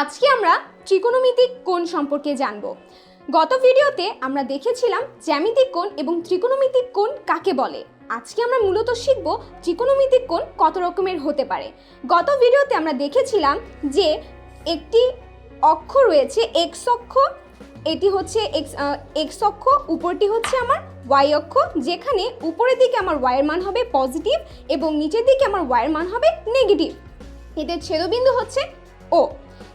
আজকে আমরা ত্রিকোণমিতিক কোণ সম্পর্কে জানব। গত ভিডিওতে আমরা দেখেছিলাম জ্যামিতিক কোণ এবং ত্রিকোণমিতিক কোণ কাকে বলে। আজকে আমরা মূলত শিখব ত্রিকোণমিতিক কোণ কত রকমের হতে পারে। গত ভিডিওতে আমরা দেখেছিলাম যে একটি অক্ষ রয়েছে এক্স অক্ষ, এটি হচ্ছে এক্স অক্ষ, উপরটি হচ্ছে আমার ওয়াই অক্ষ, যেখানে উপরের দিকে আমার ওয়াইয়ের মান হবে পজিটিভ এবং নিচের দিকে আমার ওয়াইয়ের মান হবে নেগেটিভ। এদের ছেদবিন্দু হচ্ছে ও,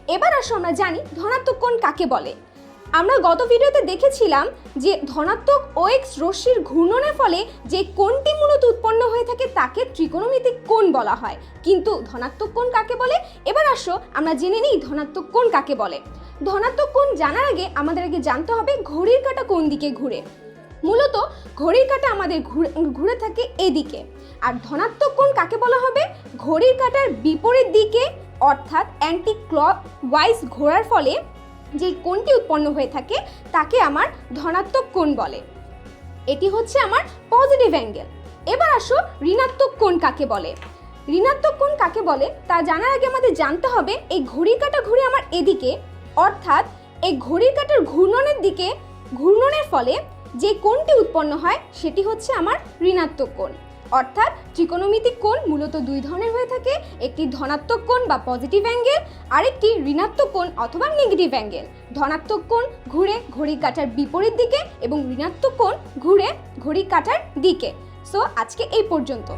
এবার আসো আমরা জানি ধনাত্মক কোণ কাকে বলে। আমরা গত ভিডিওতে দেখেছিলাম যে ধনাত্মক ও এক্স রশ্মির ঘূর্ণনের ফলে যে কোণটি মূলত উৎপন্ন হয়ে থাকে তাকে ত্রিকোণমিতিক কোণ বলা হয়। কিন্তু ধনাত্মক কোণ কাকে বলে? এবার আসো আমরা জেনে নিই ধনাত্মক কোণ কাকে বলে। ধনাত্মক কোণ জানার আগে আমাদের আগে জানতে হবে ঘড়ির কাঁটা কোন দিকে ঘুরে। মূলত ঘড়ির কাঁটা আমাদের ঘুরে ঘুরে থাকে এদিকে। আর ধনাত্মক কোণ কাকে বলা হবে? ঘড়ির কাঁটার বিপরীত দিকে অর্থাৎ অ্যান্টি ক্লক ওয়াইজ ঘোরার ফলে যে কোণটি উৎপন্ন হয়ে থাকে, তাকে আমার ধনাত্মক কোণ বলে। এটি হচ্ছে আমার পজিটিভ অ্যাঙ্গেল এবার আসো ঋণাত্মক কোণ কাকে বলে? ঋণাত্মক কোণ কাকে বলে? তা জানার আগে আমাদের জানতে হবে, এই ঘড়ির কাটা ঘুরে আমার এদিকে, অর্থাৎ এই ঘড়ির কাটার ঘূর্ণনের দিকে, ঘূর্ণনের ফলে যে কোণটি উৎপন্ন হয়, সেটি হচ্ছে আমার ঋণাত্মক কোণ। অর্থাৎ ত্রিকোণমিতিক কোণ মূলত দুই ধরনের হয়ে থাকে, একটি ধনাত্মক কোণ বা পজিটিভ অ্যাঙ্গেল আরেকটি ঋণাত্মক কোণ অথবা নেগেটিভ অ্যাঙ্গেল ধনাত্মক কোণ ঘুরে ঘড়ি কাটার বিপরীত দিকে এবং ঋণাত্মক কোণ ঘুরে ঘড়ি কাটার দিকে। সো আজকে এই পর্যন্ত।